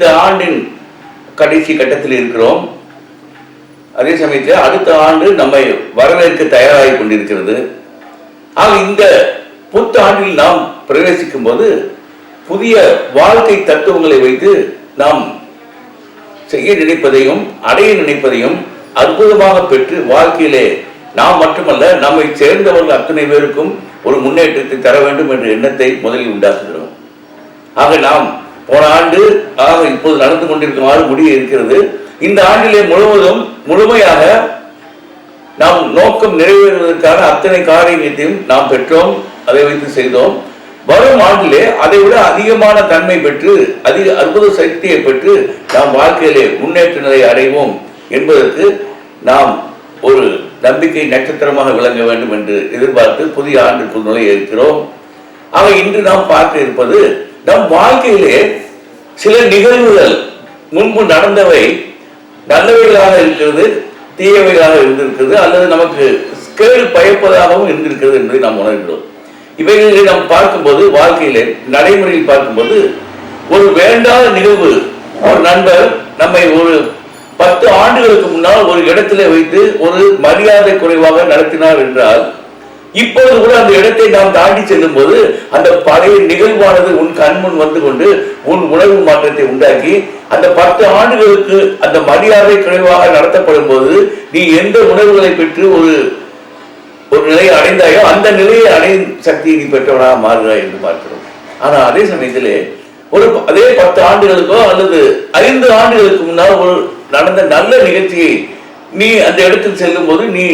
இந்த ஆண்டின் கடைசி கட்டத்தில் இருக்கிறோம். அதே சமயத்தில் அடுத்த ஆண்டு நம்மை வரவேற்க தயாராகி கொண்டிருக்கிறது. ஆக இந்த புத்த ஆண்டில் நாம் பிரவேசிக்கும் போது புதிய வாழ்க்கை தத்துவங்களை வைத்து நாம் செய்ய நினைப்பதையும் அடைய நினைப்பதையும் அற்புதமாக பெற்று வாழ்க்கையிலே நாம் மட்டுமல்ல நம்மை சேர்ந்தவர்கள் அத்தனை பேருக்கும் ஒரு முன்னேற்றத்தை தர வேண்டும் என்ற எண்ணத்தை முதலில் உண்டாக்குகிறோம். ஆக நாம் போன ஆண்டு ஆக இப்போது நடந்து கொண்டிருக்குமாறு முடிய இருக்கிறது. இந்த ஆண்டிலே முழுவதும் முழுமையாக நாம் நோக்கம் நிறைவேறுவதற்கான அத்தனை காரியத்தையும் நாம் பெற்றோம் அதை வைத்து செய்தோம். வரும் ஆண்டிலே அதை விட அதிகமான தன்மை பெற்று அதிக அற்புத சக்தியை பெற்று நாம் வாழ்க்கையிலே முன்னேற்ற நிலை அடைவோம் என்பதற்கு நாம் ஒரு நம்பிக்கை நட்சத்திரமாக விளங்க வேண்டும் என்று எதிர்பார்த்து புதிய ஆண்டுக்குள் நுழைய இருக்கிறோம். ஆக இன்று நாம் பார்க்க இருப்பது நம் வாழ்க்கையிலே சில நிகழ்வுகள் முன்பு நடந்தவை நல்லவைகளாக இருக்கிறது தீயவைகளாக இருந்திருக்கிறது அல்லது நமக்கு கேள் பயப்பதாகவும் இருந்திருக்கிறது என்பதை நாம் உணர்கிறோம். இவைகளை நாம் பார்க்கும்போது வாழ்க்கையிலே நடைமுறையில் பார்க்கும்போது ஒரு வேண்டாத நிகழ்வு ஒரு நண்பர் நம்மை ஒரு பத்து ஆண்டுகளுக்கு முன்னால் ஒரு இடத்திலே வைத்து ஒரு மரியாதை குறைவாக நடத்தினார் என்றால் இப்போது கூட அந்த இடத்தை நாம் தாண்டி செல்லும் போது அந்த பழைய நிகழ்வானது உன் கண்முன் வந்து கொண்டு உன் உணர்வு மாற்றத்தை உண்டாக்கி அந்த பத்து ஆண்டுகளுக்கு அந்த மரியாதை குறைவாக நடத்தப்படும் போது நீ எந்த உணர்வுகளை பெற்று ஒரு ஒரு நிலையை அடைந்தாயோ அந்த நிலையை அடையும் சக்தியை நீ பெற்றவனாக மாறுகிறாய் என்று பார்க்கிறோம். ஆனா அதே சமயத்திலே ஒரு அதே பத்து ஆண்டுகளுக்கோ அல்லது ஐந்து ஆண்டுகளுக்கு முன்னால் ஒரு நடந்த நல்ல நிகழ்ச்சியை நீ அந்த இடத்தில் செல்லும் போது நீ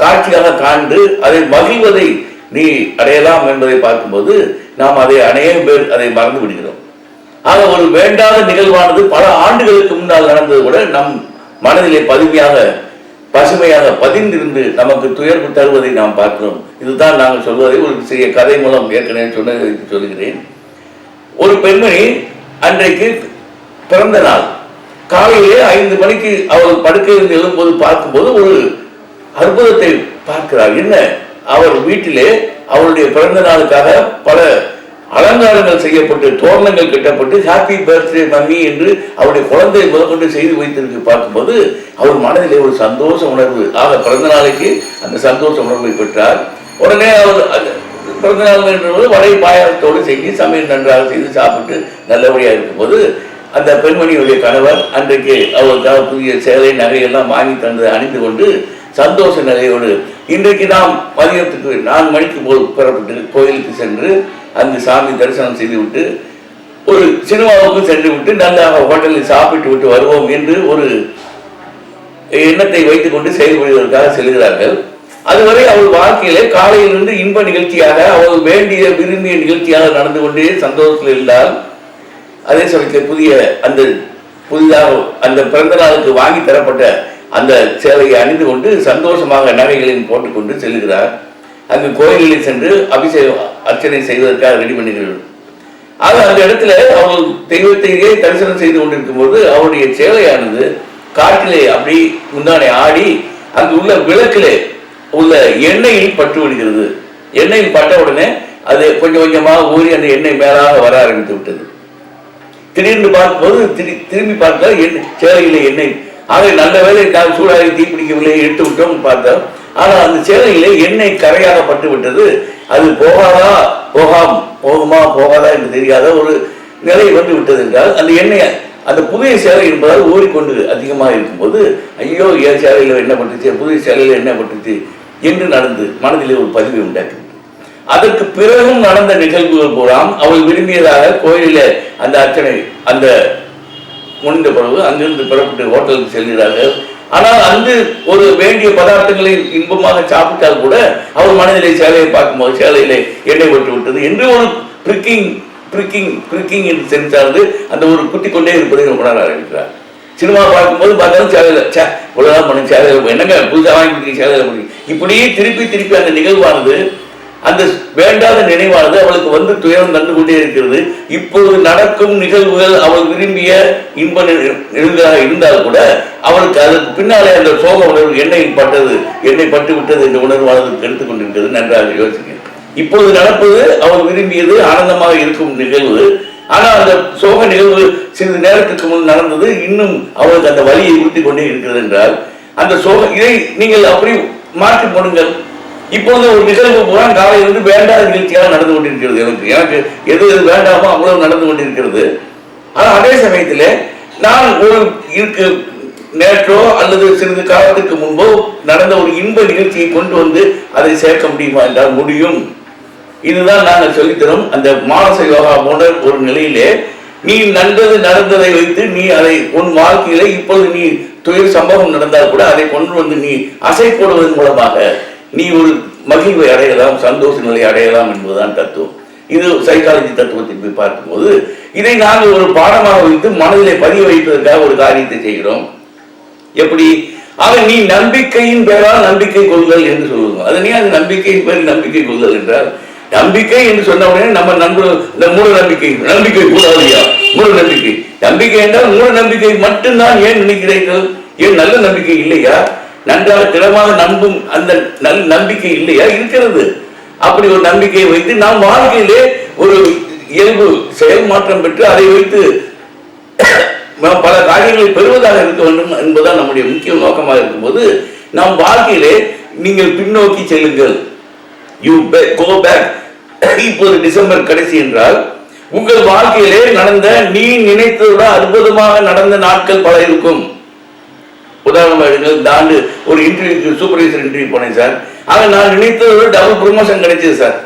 காட்சியாக காண்டு அதை மகிழ்வதை நீ அடையலாம் என்பதை பார்க்கும்போது நாம் அதை அநேக பேர் அதை மறந்து விடுகிறோம். ஆக ஒரு வேண்டாத நிகழ்வானது பல ஆண்டுகளுக்கு முன்னால் நடந்தது கூட நம் மனதிலே பதுமையாக பசுமையாக பதிந்திருந்து நமக்கு துயர்வு தருவதை நாம் பார்க்கிறோம். இதுதான் நாங்கள் சொல்வதை ஒரு சிறிய கதை மூலம் ஏற்கனவே சொன்னதை சொல்கிறேன் ஒரு பெண்மணி அன்றைக்கு பிறந்த நாள். காலையிலே ஐந்து மணிக்கு அவள் படுக்கையிலிருந்து எழும்போது பார்க்கும்போது ஒரு அற்புதத்தை பார்க்கிறார். என்ன? அவர் வீட்டிலே அவருடைய பிறந்த நாளுக்காக பல அலங்காரங்கள் செய்யப்பட்டு தோரணங்கள் கட்டப்பட்டு ஹாப்பி பர்த்டே மம்மி என்று அவருடைய குழந்தை முதற்கொண்டு செய்து வைத்திருக்கு பார்க்கும்போது அவர் மனதிலே ஒரு சந்தோஷ உணர்வு. ஆக பிறந்த நாளைக்கு அந்த சந்தோஷ உணர்வை பெற்றார். உடனே அவர் அந்த பிறந்த நாள் என்றபோது வடை பாயாசத்தோடு செஞ்சு சமையல் நன்றாக செய்து சாப்பிட்டு நல்லபடியாக இருக்கும்போது அந்த பெண்மணியுடைய கணவர் அன்றைக்கு அவருக்காக புதிய சேலை நகையெல்லாம் வாங்கி தந்து அணிந்து கொண்டு சந்தோஷ நிலையோடு இன்றைக்கு நாம் மதியத்துக்கு நான்கு மணிக்கு போல் புறப்பட்டு கோயிலுக்கு சென்று அங்கு சாமி தரிசனம் செய்துவிட்டு ஒரு சினிமாவுக்கு சென்று விட்டு நல்லா ஹோட்டலில் சாப்பிட்டு விட்டு வருவோம் என்று ஒரு எண்ணத்தை வைத்துக் கொண்டு செயல்படுவதற்காக செல்கிறார்கள். அதுவரை அவள் வாழ்க்கையிலே காலையிலிருந்து இன்ப நிகழ்ச்சியாக அவள் வேண்டிய விரும்பிய நிகழ்ச்சியாக நடந்து கொண்டே சந்தோஷத்தில் இருந்தால் அதே சமயத்தில் புதிய அந்த புதிதாக அந்த பிறந்த நாளுக்கு வாங்கி தரப்பட்ட அந்த சேலையை அணிந்து கொண்டு சந்தோஷமாக நகைகளையும் போட்டுக்கொண்டு செல்கிறார். அங்கு கோயிலில் சென்று அபிஷேகம் அர்ச்சனை செய்வதற்காக ரெடி பண்ணுகிறார் ஆக அந்த இடத்துல அவள் தெய்வத்தையே தரிசனம் செய்து கொண்டிருக்கும் போது அவருடைய சேலையானது காட்டிலே அப்படி முந்தானை ஆடி அங்கு உள்ள விளக்கிலே உள்ள எண்ணெயில் பட்டு விடுகிறது எண்ணெயில் பட்ட உடனே அது கொஞ்சம் கொஞ்சமாக ஊறி அந்த எண்ணெய் மேலாக வர ஆரம்பித்து விட்டது. திடீர்னு பார்க்கும்போது திரு திரும்பி பார்த்தால் எண்ணெய் சேவையில் எண்ணெய் ஆகவே நல்ல வேலை நான் சூடாகி தீப்பிடிக்கவில்லை எடுத்து விட்டோம் பார்த்தோம். ஆனால் அந்த சேலையிலே எண்ணெய் கரையாக பட்டு விட்டது. அது போகாதா? போகாம். போகுமா? போகாதா என்று தெரியாத ஒரு நிலை வந்து விட்டது என்றால் அந்த எண்ணெய் அந்த புதிய சேலை என்பதால் ஓடிக்கொண்டு அதிகமாக இருக்கும்போது ஐயோ என் சேலையில் என்ன பட்டுச்சு? புதிய சேலையில் என்ன பட்டுச்சு? என்று நடந்து மனதிலே ஒரு பதிவை உண்டாக்கு அதற்கு பிறகும் நடந்த நிகழ்வுகள் பூராம் அவள் விரும்பியதாக கோயிலில் அந்த அர்ச்சனை அந்த முடிந்த பிறகு அங்கிருந்து புறப்பட்டு ஹோட்டலுக்கு செல்கிறார்கள். ஆனால் அங்கு ஒரு வேண்டிய பதார்த்தங்களை இன்பமாக சாப்பிட்டால் கூட அவர் மனதிலே சேலையை பார்க்கும்போது சேலையிலே எண்ணெய் பெற்று விட்டது என்று ஒரு பிரிக்கிங் பிரிக்கிங் பிரிக்கிங் என்று சென்றார்ந்து அந்த ஒரு குட்டி கொண்டே இருப்பதை உணர ஆரம்பிக்கிறார் சினிமா பார்க்கும்போது பார்த்தாலும் சேலையில் சே இவ்வளோதான் பண்ணி சேலையில் என்னங்க புதுசாக வாங்கி கொடுத்தீங்க பண்ணி இப்படியே திருப்பி திருப்பி அந்த நிகழ்வானது அந்த வேண்டாத நினைவானது அவளுக்கு வந்து துயரம் தந்து கொண்டே இருக்கிறது. இப்போது நடக்கும் நிகழ்வுகள் அவள் விரும்பிய இன்ப நிகழ்வுகளாக இருந்தால் கூட அவளுக்கு அதற்கு பின்னாலே அந்த சோக உணர்வு என்னை பட்டது என்னை பட்டு விட்டது என்ற உணர்வானது எடுத்துக் கொண்டிருக்கிறது. நன்றாக யோசிக்க இப்பொழுது நடப்பது அவள் விரும்பியது ஆனந்தமாக இருக்கும் நிகழ்வு. ஆனால் அந்த சோக நிகழ்வு சிறிது நேரத்துக்கு முன் நடந்தது. இன்னும் அவளுக்கு அந்த வழியை ஊட்டி கொண்டே இருக்கிறது என்றால் அந்த சோக இதை நீங்கள் அப்படி மாற்றி போடுங்கள். இப்போது ஒரு நிகழ்வு பூரா காலையிலிருந்து வேண்டாத நிகழ்ச்சியாக நடந்து கொண்டிருக்கிறது எனக்கு. எனக்கு எது எது வேண்டாமோ அவ்வளவு நடந்து கொண்டிருக்கிறது. ஆனா அதே சமயத்தில் நான் ஒரு இருக்கு நேற்றோ அல்லது சிறிது காலத்துக்கு முன்போ நடந்த ஒரு இன்ப நிகழ்ச்சியை கொண்டு வந்து அதை சேர்க்க முடியுமா என்றால் முடியும். இதுதான் நாங்கள் சொல்லித்தரும். அந்த மானச யோகா போன்ற ஒரு நிலையிலே நீ நல்லது நடந்ததை வைத்து நீ அதை உன் வாழ்க்கையில இப்பொழுது நீ துயர் சம்பவம் நடந்தால் கூட அதை கொண்டு வந்து நீ அசை போடுவதன் மூலமாக நீ ஒரு மகிழ்வை அடையலாம் சந்தோஷ நிலை அடையலாம் என்பதுதான் தத்துவம். இது சைக்காலஜி தத்துவத்தை போய் பார்க்கும்போது இதை நாங்கள் ஒரு பாடமாக வைத்து மனதிலே பதிய வைப்பதற்காக ஒரு காரியத்தை செய்கிறோம். எப்படி? ஆக நீ நம்பிக்கையின் பெயரால் நம்பிக்கை கொள்ளுதல் என்று சொல்லுவோம். அது நீ அது நம்பிக்கையின் பேர் நம்பிக்கை கொள்ளுதல் என்றால் நம்பிக்கை என்று சொன்ன உடனே நம்ம நண்பர்கள் இந்த மூட நம்பிக்கை நம்பிக்கை கூடாதியா? மூட நம்பிக்கை. நம்பிக்கை என்றால் மூட நம்பிக்கை மட்டும்தான் ஏன் நினைக்கிறீர்கள்? ஏன் நல்ல நம்பிக்கை இல்லையா? நன்றாக திடமாக நம்பும் அந்த நல் நம்பிக்கை இல்லையா? இருக்கிறது. அப்படி ஒரு நம்பிக்கையை வைத்து நாம் வாழ்க்கையிலே ஒரு இயல்பு செயல் மாற்றம் பெற்று அதை வைத்து நாம் பல காரியங்களை பெறுவதாக இருக்க வேண்டும் என்பதுதான் நம்முடைய முக்கிய நோக்கமாக இருக்கும்போது நாம் வாழ்க்கையிலே நீங்கள் பின்னோக்கி செல்லுங்கள். யூ கோ பேக் இப்போது டிசம்பர் கடைசி என்றால் உங்கள் வாழ்க்கையிலே நடந்த நீ நினைத்ததோட விட அற்புதமாக நடந்த நாட்கள் பல இருக்கும். உதாரணமாக எடுக்கிறது இந்த ஆண்டு ஒரு இன்டர்வியூக்கு சூப்பர்வைசர் இன்டர்வியூ போனேன் சார். அதை நான் நினைத்தது டபுள் ப்ரொமோஷன் கிடைச்சது சார்.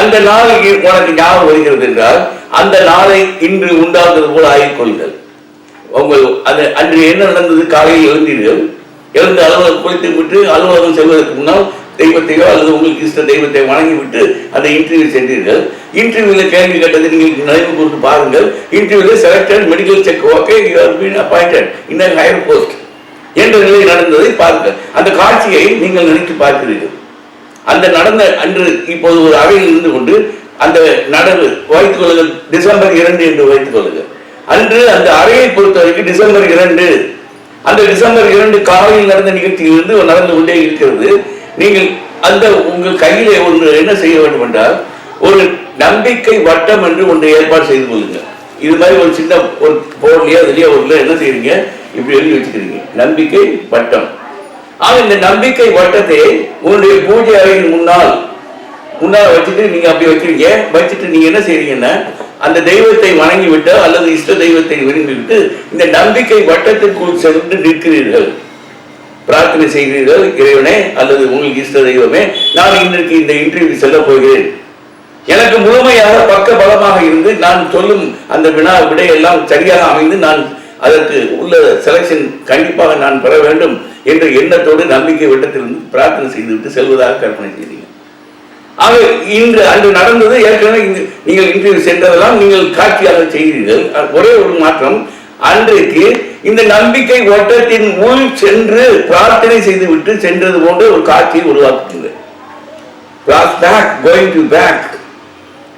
அந்த நாள் உனக்கு ஞாபகம் வருகிறது என்றால் அந்த நாளை இன்று உண்டாகிறது போல ஆகிக்கொள்ளுங்கள். உங்கள் அது அன்று என்ன நடந்தது காலையில் எழுந்தீர்கள். எழுந்து அலுவலகம் குளித்து விட்டு அலுவலகம் செல்வதற்கு முன்னால் தெய்வத்தையோ அல்லது உங்களுக்கு இஷ்ட தெய்வத்தை வணங்கி விட்டு அந்த இன்டர்வியூ சென்றீர்கள். இன்டர்வியூல கேள்வி கேட்டதை நீங்கள் நினைவு கூர்ந்து பாருங்கள். இன்டர்வியூல selected medical check okay you are been appointed in higher post என்ற நிலை நடந்ததை பார்க்க அந்த காட்சியை நீங்கள் நினைத்து பார்க்கிறீர்கள். அந்த நடந்த அன்று இப்போது ஒரு அவையில் இருந்து கொண்டு அந்த நடவு வைத்துக் கொள்ளுங்கள். டிசம்பர் இரண்டு என்று வைத்துக் கொள்ளுங்கள். அன்று அந்த அறையை பொறுத்தவரைக்கும் டிசம்பர் இரண்டு. அந்த டிசம்பர் இரண்டு காலையில் நடந்த நிகழ்ச்சியிலிருந்து நடந்து கொண்டே இருக்கிறது. நீங்கள் அந்த உங்கள் கையிலே ஒன்று என்ன செய்ய வேண்டும் என்றால் ஒரு நம்பிக்கை வட்டம் என்று ஒன்று ஏற்பாடு செய்து கொள்ளுங்கள். இது மாதிரி ஒரு சின்ன ஒரு போர்ட்லயோ அதுலயோ ஒரு என்ன செய்யறீங்க இப்படி எழுதி வச்சுக்கிறீங்க. நம்பிக்கை வட்டம். ஆக இந்த நம்பிக்கை வட்டத்தை உங்களுடைய பூஜை அறையின் முன்னால் முன்னால் வச்சுட்டு நீங்க அப்படி வைக்கிறீங்க. வச்சுட்டு நீங்க என்ன செய்றீங்கன்னா அந்த தெய்வத்தை வணங்கி விட்டு அல்லது இஷ்ட தெய்வத்தை விரும்பி விட்டு இந்த நம்பிக்கை வட்டத்திற்குள் சென்று நிற்கிறீர்கள். பிரார்த்தனை செய்கிறீர்கள் இறைவனே அல்லது உங்களுக்கு இஷ்ட தெய்வமே நான் இன்றைக்கு இந்த இன்டர்வியூ செல்ல போகிறேன். எனக்கு முழுமையாக பக்க பலமாக இருந்து நான் சொல்லும் அந்த வினா விடையெல்லாம் சரியாக அமைந்து நான் அதற்கு உள்ள செலக்ஷன் கண்டிப்பாக நான் பெற வேண்டும் என்ற எண்ணத்தோடு நம்பிக்கை வட்டத்திலிருந்து பிரார்த்தனை செய்துவிட்டு செல்வதாக கற்பனை செய்தீங்க ஆக இன்று அன்று நடந்தது ஏற்கனவே இங்கு- நீங்கள் இன்டர்வியூ சென்றதெல்லாம் நீங்கள் காட்சியாக செய்தீர்கள். ஒரே ஒரு மாற்றம் அன்றைக்கு இந்த நம்பிக்கை ஓட்டத்தின் உள் சென்று பிரார்த்தனை செய்துவிட்டு சென்றது போன்ற ஒரு காட்சியை உருவாக்குகிறது பேக் கோயிங் டு பேக்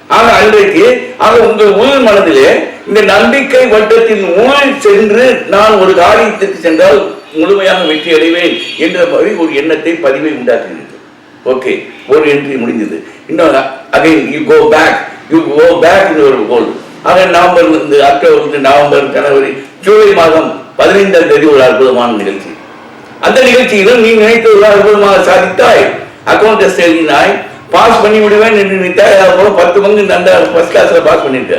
ஆக அன்றைக்கு ஆக உங்கள் உள் மனதிலே இந்த நம்பிக்கை வட்டத்தின் உள் சென்று நான் ஒரு காரியத்திற்கு சென்றால் முழுமையாக வெற்றி அடைவேன் என்ற மாதிரி ஒரு எண்ணத்தை பதிவை உண்டாக்குகிறது ஓகே ஒரு என்ட்ரி முடிஞ்சது இன்னொரு again you go back you go back ஒரு கோல் ஆக நவம்பர் வந்து அக்டோபர் வந்து நவம்பர் ஜனவரி ஜூலை மாதம் பதினைந்தாம் தேதி ஒரு அற்புதமான நிகழ்ச்சி. அந்த நிகழ்ச்சியிலும் நீ நினைத்து ஒரு அற்புதமாக சாதித்தாய். அக்கௌண்ட் டெஸ்ட் பாஸ் பண்ணி விடுவேன் என்று நினைத்தாய் பத்து பங்கு அந்த ஃபர்ஸ்ட் கிளாஸ்ல பாஸ் பண்ணிருக்க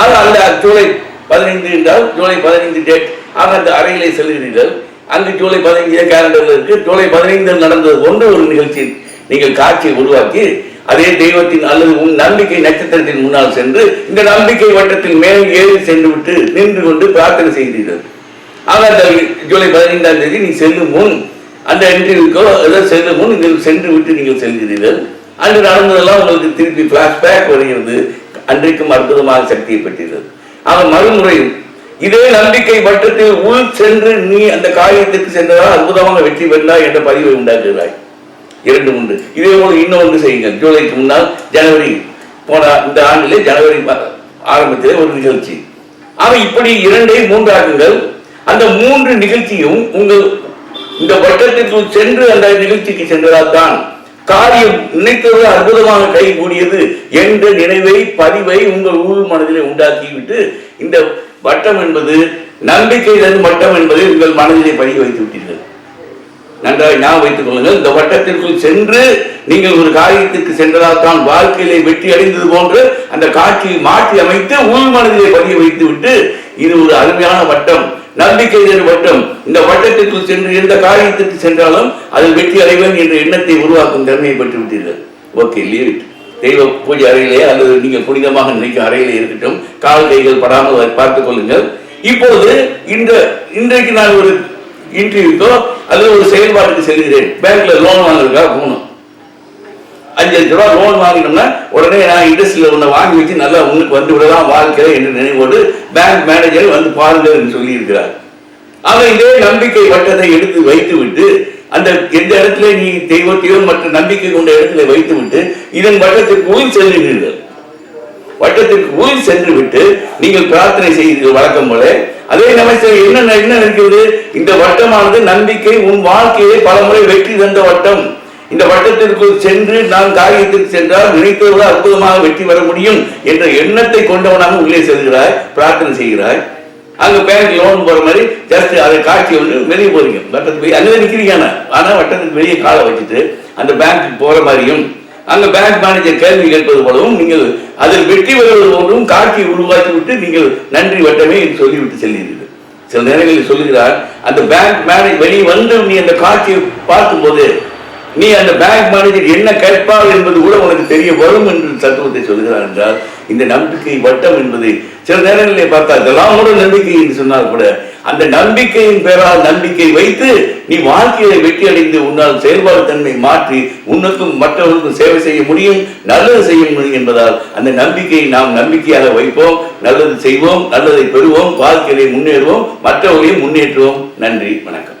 ஆக அந்த ஜூலை பதினைந்து என்றால் ஜூலை பதினைந்து டேட் ஆக அந்த அறையிலே செல்கிறீர்கள். அங்கு ஜூலை பதினைஞ்சு கேலண்டர்ல இருக்கு. ஜூலை பதினைந்து நடந்தது ஒன்று ஒரு நிகழ்ச்சி நீங்கள் காட்சியை உருவாக்கி அதே தெய்வத்தின் அல்லது உன் நம்பிக்கை நட்சத்திரத்தின் முன்னால் சென்று இந்த நம்பிக்கை வட்டத்தில் மேல் ஏறி சென்று விட்டு நின்று கொண்டு பிரார்த்தனை செய்கிறீர்கள். ஆக அந்த ஜூலை பதினைந்தாம் தேதி நீ செல்லும் முன் அந்த இன்டர்வியூக்கோ ஏதோ செல்லும் முன் நீங்கள் சென்று விட்டு நீங்கள் செல்கிறீர்கள். அன்று நடந்ததெல்லாம் உங்களுக்கு திருப்பி பிளாஷ்பேக் வருகிறது அன்றைக்கும் அற்புதமாக சக்தியை பெற்றிருந்தது. அவன் மறுமுறை இதே நம்பிக்கை வட்டத்தில் உள் சென்று நீ அந்த காரியத்திற்கு சென்றதால் அற்புதமாக வெற்றி பெற்றாய் என்ற பதிவை உண்டாக்குகிறாய். இரண்டு உண்டு இதே போல இன்னொன்று செய்யுங்கள். ஜூலைக்கு முன்னால் ஜனவரி போன இந்த ஆண்டிலே ஜனவரி ம- ஆரம்பத்திலே ஒரு நிகழ்ச்சி. ஆக இப்படி இரண்டை மூன்றாக்குங்கள். அந்த மூன்று நிகழ்ச்சியும் உங்கள் இந்த வட்டத்திற்குள் சென்று அந்த நிகழ்ச்சிக்கு சென்றதால் தான் காரியம் நினைத்தது அற்புதமாக கைகூடியது என்ற நினைவை பதிவை உங்கள் உள் மனதிலே உண்டாக்கிவிட்டு இந்த வட்டம் என்பது நம்பிக்கை தரும் வட்டம் என்பதை உங்கள் மனதிலே பதிய வைத்து விட்டீர்கள். நன்றாக ஞாபகம் வைத்துக் கொள்ளுங்கள் இந்த வட்டத்திற்குள் சென்று நீங்கள் ஒரு காரியத்திற்கு சென்றதால் தான் வாழ்க்கையிலே வெற்றி அடைந்தது போன்று அந்த காட்சியை மாற்றி அமைத்து உள் மனதிலே பதிய வைத்து விட்டு இது ஒரு அருமையான வட்டம். நம்பிக்கை வட்டம். இந்த வட்டத்திற்குள் சென்று எந்த காரியத்திற்கு சென்றாலும் அதில் வெற்றி அடைவேன் என்ற எண்ணத்தை உருவாக்கும் தன்மையை பெற்று விட்டீர்கள். ஓகே லீவ் இட் தெய்வ பூஜை அறையிலே அல்லது நீங்கள் புனிதமாக நினைக்கும் அறையிலே இருக்கட்டும் கால் கைகள் படாமல் பார்த்துக் கொள்ளுங்கள். இப்போது இந்த இன்றைக்கு நான் ஒரு இன்டர்வியூக்கோ அல்லது ஒரு செயல்பாட்டுக்கு செல்கிறேன். பேங்க்ல லோன் வாங்குறதுக்காக போகணும். அஞ்சு லட்ச ரூபா லோன் வாங்கினோம்னா உடனே நான் இண்டஸ்ட்ரியில் ஒன்று வாங்கி வச்சு நல்லா உங்களுக்கு வந்து விடலாம் வாழ்க்கை என்று நினைவோடு பேங்க் மேனேஜர் வந்து பாருங்கள் என்று சொல்லியிருக்கிறார். அவன் இதே நம்பிக்கை வட்டத்தை எடுத்து வைத்து விட்டு அந்த எந்த இடத்துல நீ தெய்வத்தையோ மற்ற நம்பிக்கை கொண்ட இடத்துல வைத்து விட்டு இதன் வட்டத்திற்கு உள் செல்கிறீர்கள் வட்டத்திற்கு உயிர் சென்று விட்டு நீங்கள் பிரார்த்தனை செய்கிறீர்கள் வழக்கம் போல. அதே நமஸ்தே என்ன என்ன இருக்கிறது இந்த வட்டமானது நம்பிக்கை உன் வாழ்க்கையை பலமுறை வெற்றி தந்த வட்டம். இந்த வட்டத்திற்குள் சென்று நான் காரியத்திற்கு சென்றால் நினைத்தவர்கள அற்புதமாக வெற்றி வர முடியும் என்ற எண்ணத்தை கொண்டவனாக உள்ளே செல்கிறாய் பிரார்த்தனை செய்கிறாய். அங்க பேங்க் லோன் போற மாதிரி ஜஸ்ட் அதை காட்சி வந்து வெளியே போறீங்க. வட்டத்துக்கு போய் அங்கே நிற்கிறீங்க ஆனா. வட்டத்துக்கு வெளியே காலை வச்சுட்டு அந்த பேங்க்கு போற மாதிரியும் அந்த பேங்க் மேனேஜர் கேள்வி கேட்பது போலவும் நீங்கள் அதில் வெற்றி பெறுவது போன்றும் காட்சியை உருவாக்கி விட்டு நீங்கள் நன்றி வட்டமே என்று சொல்லிவிட்டு செல்கிறீர்கள். சில நேரங்களில் சொல்லுகிறார் அந்த பேங்க் மேனேஜ் வெளியே வந்து நீ அந்த காட்சியை பார்க்கும்போது நீ அந்த பேங்க் மேனேஜர் என்ன கேட்பார் என்பது கூட உனக்கு தெரிய வரும் என்று தத்துவத்தை சொல்கிறார் என்றால் இந்த நம்பிக்கை வட்டம் என்பது சில நேரங்களில் பார்த்தா இதெல்லாம் கூட நம்பிக்கை என்று சொன்னால் கூட அந்த நம்பிக்கையின் பெறால் நம்பிக்கை வைத்து நீ வாழ்க்கையை வெற்றி அடைந்து உன்னால் செயல்பாடு தன்மை மாற்றி உனக்கும் மற்றவர்களுக்கும் சேவை செய்ய முடியும் நல்லது செய்ய முடியும் என்பதால் அந்த நம்பிக்கையை நாம் நம்பிக்கையாக வைப்போம் நல்லது செய்வோம் நல்லதை பெறுவோம் வாழ்க்கையிலே முன்னேறுவோம் மற்றவர்களையும் முன்னேற்றுவோம். நன்றி வணக்கம்.